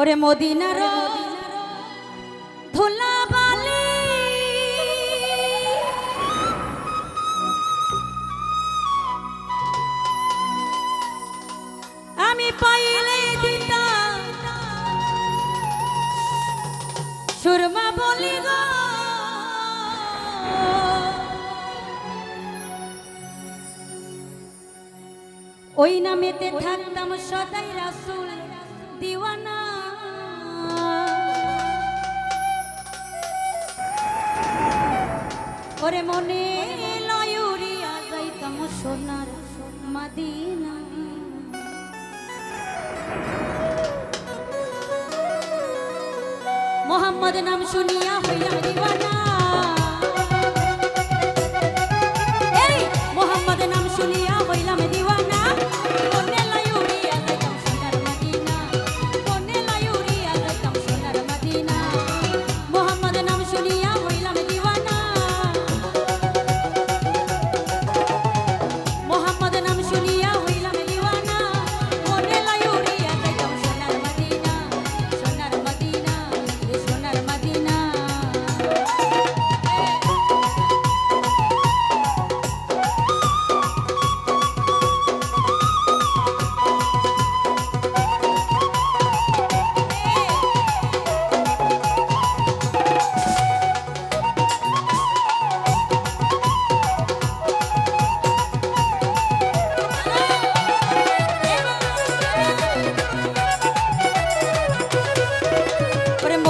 ওরে মদিনার ধুলা বালি আমি পাইলে দিতাম সুরমা বলি ওই নামেতে থাকতাম সদাই রাসুল। ওরে মনে লয়ুরিয়া যাইতাম সোনার মাদিনা। মোহাম্মদ নাম শুনিয়া হইয়া দিওয়ানা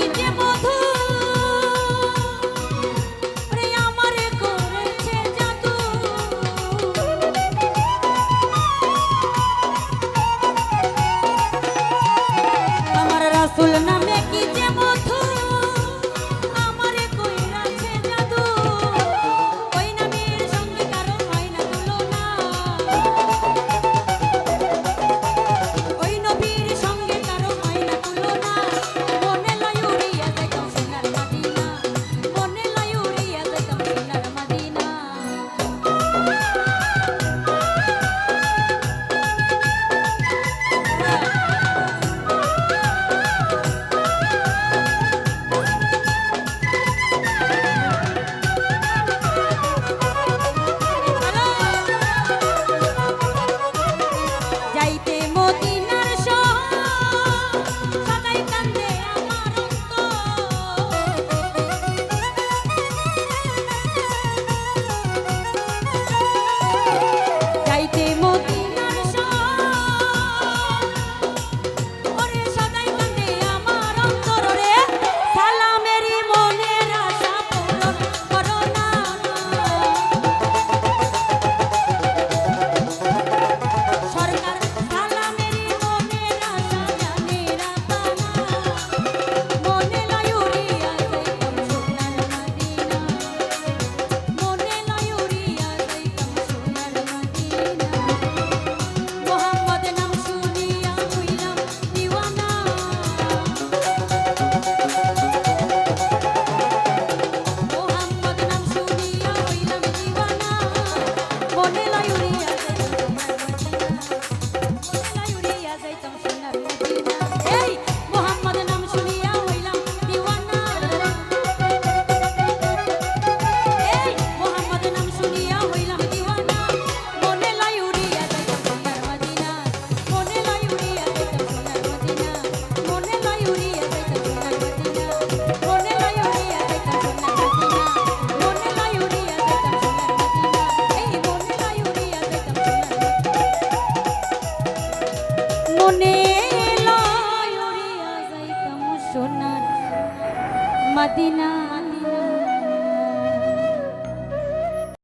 Yeah. মনে লয় উড়িয়া যাইতাম সোনার মদিনা